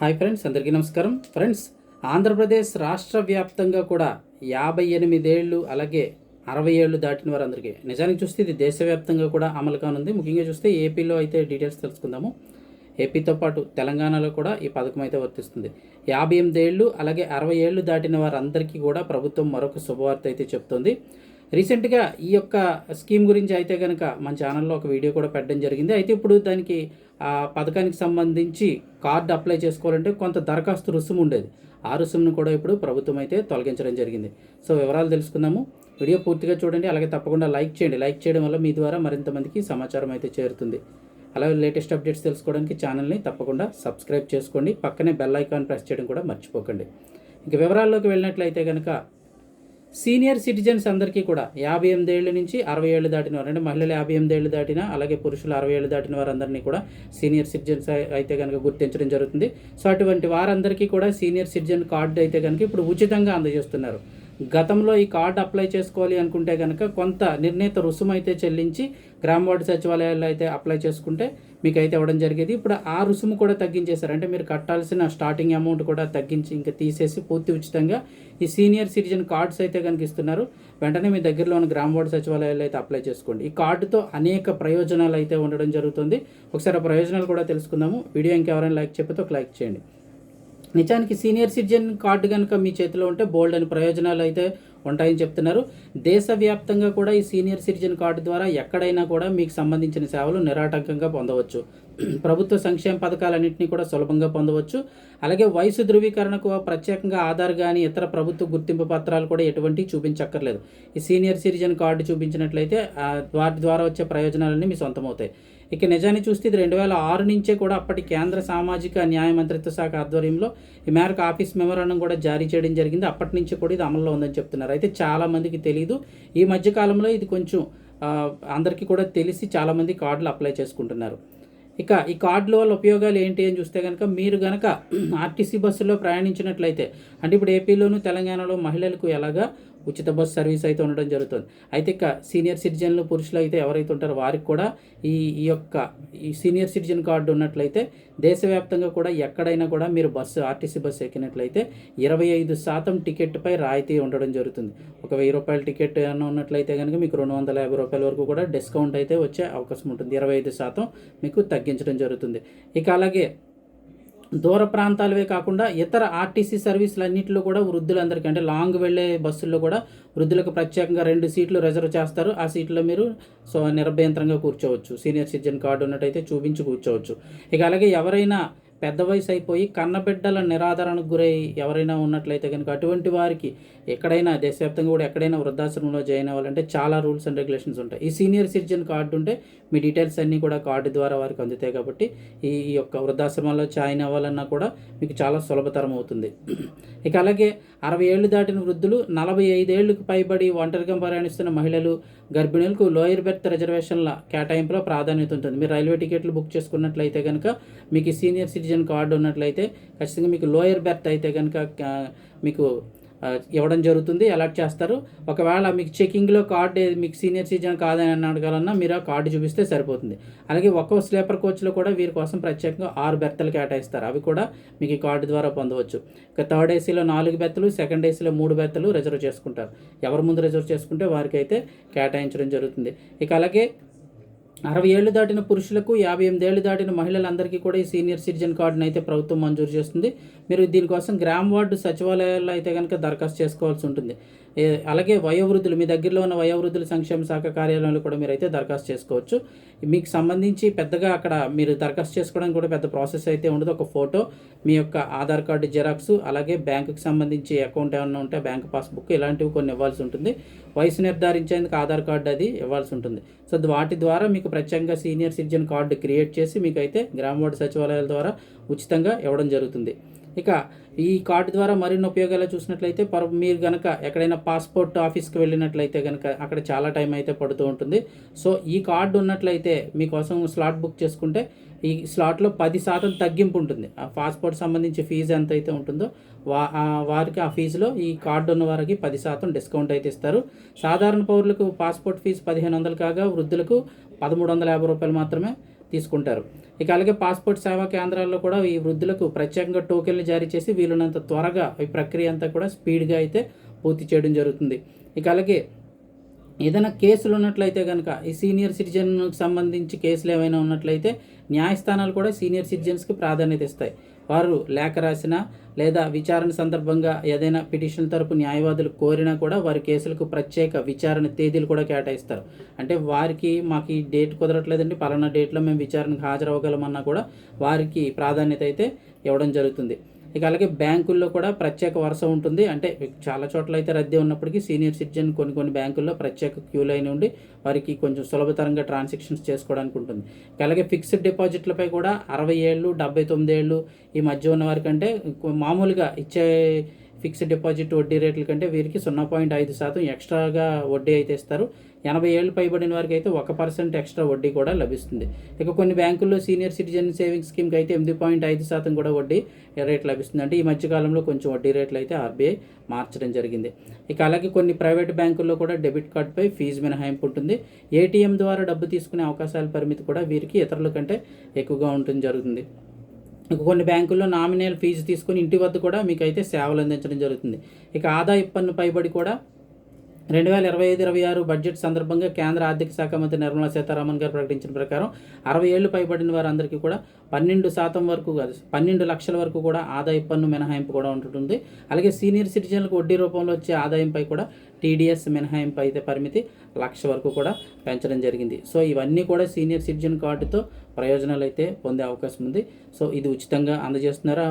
Hi friends అందరికీ నమస్కారం. Friends Andhra Pradesh రాష్ట్ర వ్యాప్తంగా కూడా యాభై ఎనిమిదేళ్ళు అలాగే అరవై ఏళ్ళు దాటిన వారందరికీ నిజానికి చూస్తే ఇది దేశవ్యాప్తంగా కూడా అమలు కానుంది. ముఖ్యంగా చూస్తే ఏపీలో అయితే డీటెయిల్స్ తెలుసుకుందాము. ఏపీతో పాటు తెలంగాణలో కూడా ఈ పథకం అయితే వర్తిస్తుంది. యాభై ఎనిమిదేళ్ళు అలాగే అరవై ఏళ్ళు దాటిన వారందరికీ కూడా ప్రభుత్వం మరొక శుభవార్త అయితే చెప్తుంది. రీసెంట్గా ఈ యొక్క స్కీమ్ గురించి అయితే కనుక మన ఛానల్లో ఒక వీడియో కూడా పెట్టడం జరిగింది. అయితే ఇప్పుడు దానికి ఆ పథకానికి సంబంధించి కార్డు అప్లై చేసుకోవాలంటే కొంత దరఖాస్తు రుసుము ఉండేది. ఆ రుసుమును కూడా ఇప్పుడు ప్రభుత్వం అయితే తొలగించడం జరిగింది. సో వివరాలు తెలుసుకుందాము. వీడియో పూర్తిగా చూడండి. అలాగే తప్పకుండా లైక్ చేయండి. లైక్ చేయడం వల్ల మీ ద్వారా మరింత మందికి సమాచారం అయితే చేరుతుంది. అలాగే లేటెస్ట్ అప్డేట్స్ తెలుసుకోవడానికి ఛానల్ని తప్పకుండా సబ్స్క్రైబ్ చేసుకోండి. పక్కనే బెల్ ఐకాన్ ప్రెస్ చేయడం కూడా మర్చిపోకండి. ఇంక వివరాల్లోకి వెళ్ళినట్లయితే కనుక సీనియర్ సిటిజన్స్ అందరికీ కూడా యాభై ఎనిమిది ఏళ్ళ నుంచి అరవై ఏళ్ళు దాటిన వారు అంటే మహిళలు యాభై ఎనిమిది ఏళ్ళు దాటిన అలాగే పురుషులు అరవై ఏళ్ళు దాటిన వారందరినీ కూడా సీనియర్ సిటిజన్స్ అయితే కనుక గుర్తించడం జరుగుతుంది. సో అటువంటి వారందరికీ కూడా సీనియర్ సిటిజన్ కార్డు అయితే కనుక ఇప్పుడు ఉచితంగా అందజేస్తున్నారు. గతంలో ఈ కార్డు అప్లై చేసుకోవాలి అనుకుంటే కనుక కొంత నిర్ణీత రుసుము అయితే చెల్లించి గ్రామ వార్డు సచివాలయాల్లో అయితే అప్లై చేసుకుంటే మీకు అయితే ఇవ్వడం జరిగేది. ఇప్పుడు ఆ రుసుము కూడా తగ్గించేశారు. అంటే మీరు కట్టాల్సిన స్టార్టింగ్ అమౌంట్ కూడా తగ్గించి ఇంకా తీసేసి పూర్తి ఉచితంగా ఈ సీనియర్ సిటిజన్ కార్డ్స్ అయితే కనుక ఇస్తున్నారు. వెంటనే మీ దగ్గరలో ఉన్న గ్రామ వార్డు సచివాలయాల్లో అయితే అప్లై చేసుకోండి. ఈ కార్డుతో అనేక ప్రయోజనాలు అయితే ఉండడం జరుగుతుంది. ఒకసారి ఆ ప్రయోజనాలు కూడా తెలుసుకుందాము. వీడియో ఇంకెవరైనా లైక్ చెప్పితే ఒక లైక్ చేయండి. నిజానికి సీనియర్ సిటిజన్ కార్డు కనుక మీ చేతిలో ఉంటే బోల్డ్ అని ప్రయోజనాలు అయితే ఉంటాయని చెప్తున్నారు. దేశవ్యాప్తంగా కూడా ఈ సీనియర్ సిటిజన్ కార్డు ద్వారా ఎక్కడైనా కూడా మీకు సంబంధించిన సేవలు నిరాటంకంగా పొందవచ్చు. ప్రభుత్వ సంక్షేమ పథకాలన్నింటినీ కూడా సులభంగా పొందవచ్చు. అలాగే వయసు ధృవీకరణకు ప్రత్యేకంగా ఆధార్ కానీ ఇతర ప్రభుత్వ గుర్తింపు పత్రాలు కూడా ఎటువంటి చూపించక్కర్లేదు. ఈ సీనియర్ సిటిజన్ కార్డు చూపించినట్లయితే వాటి ద్వారా వచ్చే ప్రయోజనాలన్నీ మీ సొంతమవుతాయి. ఇక నిజాన్ని చూస్తే ఇది రెండు వేల ఆరు నుంచే కూడా అప్పటి కేంద్ర సామాజిక న్యాయ మంత్రిత్వ శాఖ ఆధ్వర్యంలో ఈ మేరకు ఆఫీస్ మెమోరాండం కూడా జారీ చేయడం జరిగింది. అప్పటి నుంచి కూడా ఇది అమల్లో ఉందని చెప్తున్నారు. అయితే చాలామందికి తెలియదు ఈ మధ్యకాలంలో ఇది కొంచెం అందరికీ కూడా తెలిసి చాలామంది కార్డులు అప్లై చేసుకుంటున్నారు. ఇక ఈ కార్డుల వల్ల ఉపయోగాలు ఏంటి అని చూస్తే కనుక మీరు కనుక ఆర్టీసీ బస్సులో ప్రయాణించినట్లయితే అంటే ఇప్పుడు ఏపీలోను తెలంగాణలో మహిళలకు ఎలాగా ఉచిత బస్ సర్వీస్ అయితే ఉండడం జరుగుతుంది. అయితే ఇక సీనియర్ సిటిజన్లు పురుషులు అయితే ఎవరైతే ఉంటారో వారికి కూడా ఈ ఈ యొక్క ఈ సీనియర్ సిటిజన్ కార్డు ఉన్నట్లయితే దేశవ్యాప్తంగా కూడా ఎక్కడైనా కూడా మీరు బస్సు ఆర్టీసీ బస్సు ఎక్కినట్లయితే ఇరవై ఐదు శాతం టికెట్పై రాయితీ ఉండడం జరుగుతుంది. ఒక వెయ్యి రూపాయల టికెట్ ఏమైనా ఉన్నట్లయితే కనుక మీకు రెండు వందల యాభై రూపాయల వరకు కూడా డిస్కౌంట్ అయితే వచ్చే అవకాశం ఉంటుంది. ఇరవై ఐదు శాతం మీకు తగ్గించడం జరుగుతుంది. ఇక అలాగే దూర ప్రాంతాలవే కాకుండా ఇతర ఆర్టీసీ సర్వీసులు అన్నింటిలో కూడా వృద్ధులందరికీ అంటే లాంగ్ వెళ్ళే బస్సుల్లో కూడా వృద్ధులకు ప్రత్యేకంగా రెండు సీట్లు రిజర్వ్ చేస్తారు. ఆ సీట్లో మీరు సో నిర్భయంతరంగా కూర్చోవచ్చు. సీనియర్ సిటిజన్ కార్డు ఉన్నట్టయితే చూపించి కూర్చోవచ్చు. ఇక అలాగే ఎవరైనా పెద్ద వయసు అయిపోయి కన్నబిడ్డల నిరాదరణకు గురై ఎవరైనా ఉన్నట్లయితే కనుక అటువంటి వారికి ఎక్కడైనా దేశవ్యాప్తంగా కూడా ఎక్కడైనా వృద్ధాశ్రమంలో జాయిన్ అవ్వాలంటే చాలా రూల్స్ అండ్ రెగ్యులేషన్స్ ఉంటాయి. ఈ సీనియర్ సిటిజన్ కార్డు ఉంటే మీ డీటెయిల్స్ అన్నీ కూడా కార్డు ద్వారా వారికి అందుతాయి కాబట్టి ఈ యొక్క వృద్ధాశ్రమాల్లో జాయిన్ అవ్వాలన్నా కూడా మీకు చాలా సులభతరం అవుతుంది. ఇక అలాగే అరవై ఏళ్ళు దాటిన వృద్ధులు నలభై ఐదేళ్ళకు పైబడి ఒంటరిగా ప్రయాణిస్తున్న మహిళలు గర్భిణులకు లోయర్ బెర్త్ రిజర్వేషన్ల కేటాయింపులో ప్రాధాన్యత ఉంటుంది. మీరు రైల్వే టికెట్లు బుక్ చేసుకున్నట్లయితే కనుక మీకు సీనియర్ సిటిజన్ కార్డు ఉన్నట్లయితే ఖచ్చితంగా మీకు లోయర్ బెర్త్ అయితే కనుక మీకు ఇవ్వడం జరుగుతుంది అలాట్ చేస్తారు. ఒకవేళ మీకు చెకింగ్లో కార్డు మీకు సీనియర్ సిటిజన్ కాదని అడగాలన్నా మీరు ఆ కార్డు చూపిస్తే సరిపోతుంది. అలాగే ఒక్కో స్లీపర్ కోచ్లో కూడా వీరి కోసం ప్రత్యేకంగా ఆరు బెర్తలు కేటాయిస్తారు. అవి కూడా మీకు ఈ కార్డు ద్వారా పొందవచ్చు. ఇక థర్డ్ ఏసీలో నాలుగు బెర్తలు సెకండ్ ఏసీలో మూడు బెర్తలు రిజర్వ్ చేసుకుంటారు. ఎవరి ముందు రిజర్వ్ చేసుకుంటే వారికైతే కేటాయించడం జరుగుతుంది. ఇక అలాగే అరవై ఏళ్ళు దాటిన పురుషులకు యాభై ఎనిమిది ఏళ్ళు దాటిన మహిళలందరికీ కూడా ఈ సీనియర్ సిటిజన్ కార్డును అయితే ప్రభుత్వం మంజూరు చేస్తుంది. మీరు దీనికోసం గ్రామ వార్డు సచివాలయాల్లో అయితే కనుక దరఖాస్తు చేసుకోవాల్సి ఉంటుంది. అలాగే వయోవృద్ధులు మీ దగ్గరలో ఉన్న వయోవృద్ధుల సంక్షేమ శాఖ కార్యాలయంలో కూడా మీరు అయితే దరఖాస్తు చేసుకోవచ్చు. మీకు సంబంధించి పెద్దగా అక్కడ మీరు దరఖాస్తు చేసుకోవడానికి కూడా పెద్ద ప్రాసెస్ అయితే ఉండదు. ఒక ఫోటో మీ యొక్క ఆధార్ కార్డు జిరాక్స్ అలాగే బ్యాంకుకి సంబంధించి అకౌంట్ ఏమైనా ఉంటే బ్యాంక్ పాస్బుక్ ఇలాంటివి కొన్ని ఇవ్వాల్సి ఉంటుంది. వయసు నిర్ధారించేందుకు ఆధార్ కార్డు అది ఇవ్వాల్సి ఉంటుంది. సో వాటి ద్వారా మీకు ప్రత్యేకంగా సీనియర్ సిటిజన్ కార్డు క్రియేట్ చేసి మీకు అయితే గ్రామ వార్డు సచివాలయాల ద్వారా ఉచితంగా ఇవ్వడం జరుగుతుంది. ఇక ఈ కార్డు ద్వారా మరిన్ని ఉపయోగాలు చూసినట్లయితే పర్ మీరు కనుక ఎక్కడైనా పాస్పోర్ట్ ఆఫీస్కి వెళ్ళినట్లయితే కనుక అక్కడ చాలా టైం అయితే పడుతూ ఉంటుంది. సో ఈ కార్డు ఉన్నట్లయితే మీకోసం స్లాట్ బుక్ చేసుకుంటే ఈ స్లాట్లో పది శాతం తగ్గింపు ఉంటుంది. ఆ పాస్పోర్ట్ సంబంధించి ఫీజు ఎంత అయితే ఉంటుందో వా వారికి ఆ ఫీజులో ఈ కార్డు ఉన్న వారికి పది శాతం డిస్కౌంట్ అయితే ఇస్తారు. సాధారణ పౌరులకు పాస్పోర్ట్ ఫీజు పదిహేను వందలు కాగా వృద్ధులకు పదమూడు వందల యాభై రూపాయలు మాత్రమే తీసుకుంటారు. ఇక అలాగే పాస్పోర్ట్ సేవా కేంద్రాల్లో కూడా ఈ వృద్ధులకు ప్రత్యేకంగా టోకెన్లు జారీ చేసి వీలున్నంత త్వరగా ఈ ప్రక్రియ అంతా కూడా స్పీడ్గా అయితే పూర్తి చేయడం జరుగుతుంది. ఇక అలాగే ఏదైనా కేసులు ఉన్నట్లయితే కనుక ఈ సీనియర్ సిటిజన్కి సంబంధించి కేసులు ఏమైనా ఉన్నట్లయితే న్యాయస్థానాలు కూడా సీనియర్ సిటిజన్స్కి ప్రాధాన్యత ఇస్తాయి. వారు లేఖ రాసినా లేదా విచారణ సందర్భంగా ఏదైనా పిటిషన్ తరపు న్యాయవాదులు కోరినా కూడా వారి కేసులకు ప్రత్యేక విచారణ తేదీలు కూడా కేటాయిస్తారు. అంటే వారికి మాకు ఈ డేట్ కుదరట్లేదండి పలానా డేట్లో మేము విచారణకు హాజరవ్వగలమన్నా కూడా వారికి ప్రాధాన్యత అయితే ఇవ్వడం జరుగుతుంది. ఇక అలాగే బ్యాంకుల్లో కూడా ప్రత్యేక వరుస ఉంటుంది. అంటే చాలా చోట్ల అయితే రద్దీ ఉన్నప్పటికీ సీనియర్ సిటిజన్ కొన్ని కొన్ని బ్యాంకుల్లో ప్రత్యేక క్యూ లైన్ ఉండి వారికి కొంచెం సులభతరంగా ట్రాన్సాక్షన్స్ చేసుకోవడానికి ఉంటుంది. ఇక అలాగే ఫిక్స్డ్ డిపాజిట్లపై కూడా అరవై ఏళ్ళు డెబ్బై తొమ్మిది ఏళ్ళు ఈ మధ్య ఉన్న వారికంటే మామూలుగా ఇచ్చే ఫిక్స్డ్ డిపాజిట్ వడ్డీ రేట్ల కంటే వీరికి సున్నా పాయింట్ ఐదు శాతం ఎక్స్ట్రాగా వడ్డీ అయితే ఇస్తారు. ఎనభై ఏళ్ళు పైబడిన వారికి అయితే ఒక పర్సెంట్ ఎక్స్ట్రా వడ్డీ కూడా లభిస్తుంది. ఇక కొన్ని బ్యాంకుల్లో సీనియర్ సిటిజన్ సేవింగ్స్ స్కీమ్కి అయితే ఎనిమిది పాయింట్ ఐదు శాతం కూడా వడ్డీ రేట్ లభిస్తుంది అంటే ఈ మధ్యకాలంలో కొంచెం వడ్డీ రేట్లు అయితే ఆర్బీఐ మార్చడం జరిగింది. ఇక అలాగే కొన్ని ప్రైవేట్ బ్యాంకుల్లో కూడా డెబిట్ కార్డుపై ఫీజు మినహాయింపు ఉంటుంది. ఏటీఎం ద్వారా డబ్బు తీసుకునే అవకాశాల పరిమితి కూడా వీరికి ఇతరుల కంటే ఎక్కువగా ఉంటుంది జరుగుతుంది. ఇక కొన్ని బ్యాంకుల్లో నామినల్ ఫీజు తీసుకొని ఇంటి వద్ద కూడా మీకు అయితే సేవలు అందించడం జరుగుతుంది. ఇక ఆదాయ పన్ను పైబడి కూడా రెండు వేల ఇరవై ఐదు ఇరవై ఆరు బడ్జెట్ సందర్భంగా కేంద్ర ఆర్థిక శాఖ మంత్రి నిర్మలా సీతారామన్ గారు ప్రకటించిన ప్రకారం అరవై ఏళ్ళు పైబడిన వారందరికీ కూడా పన్నెండు శాతం వరకు కాదు పన్నెండు లక్షల వరకు కూడా ఆదాయ పన్ను మినహాయింపు కూడా ఉంటుంది అలాగే సీనియర్ సిటిజన్లకు వడ్డీ రూపంలో వచ్చే ఆదాయంపై కూడా టీడీఎస్ మినహాయింపు అయితే పరిమితి లక్ష వరకు కూడా పెంచడం జరిగింది. సో ఇవన్నీ కూడా సీనియర్ సిటిజన్ కార్డుతో ప్రయోజనాలు అయితే పొందే అవకాశం ఉంది. సో ఇది ఉచితంగా అందజేస్తున్నారా?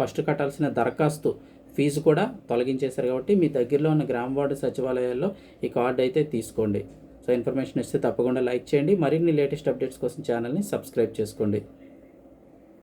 ఫస్ట్ కట్టాల్సిన దరఖాస్తు ఫీజు కూడా తొలగించేశారు కాబట్టి మీ దగ్గరలో ఉన్న గ్రామ వార్డు సచివాలయాల్లో ఈ కార్డు అయితే తీసుకోండి. సో ఇన్ఫర్మేషన్ ఇస్తే తప్పకుండా లైక్ చేయండి. మరిన్ని లేటెస్ట్ అప్డేట్స్ కోసం ఛానల్ని సబ్స్క్రైబ్ చేసుకోండి.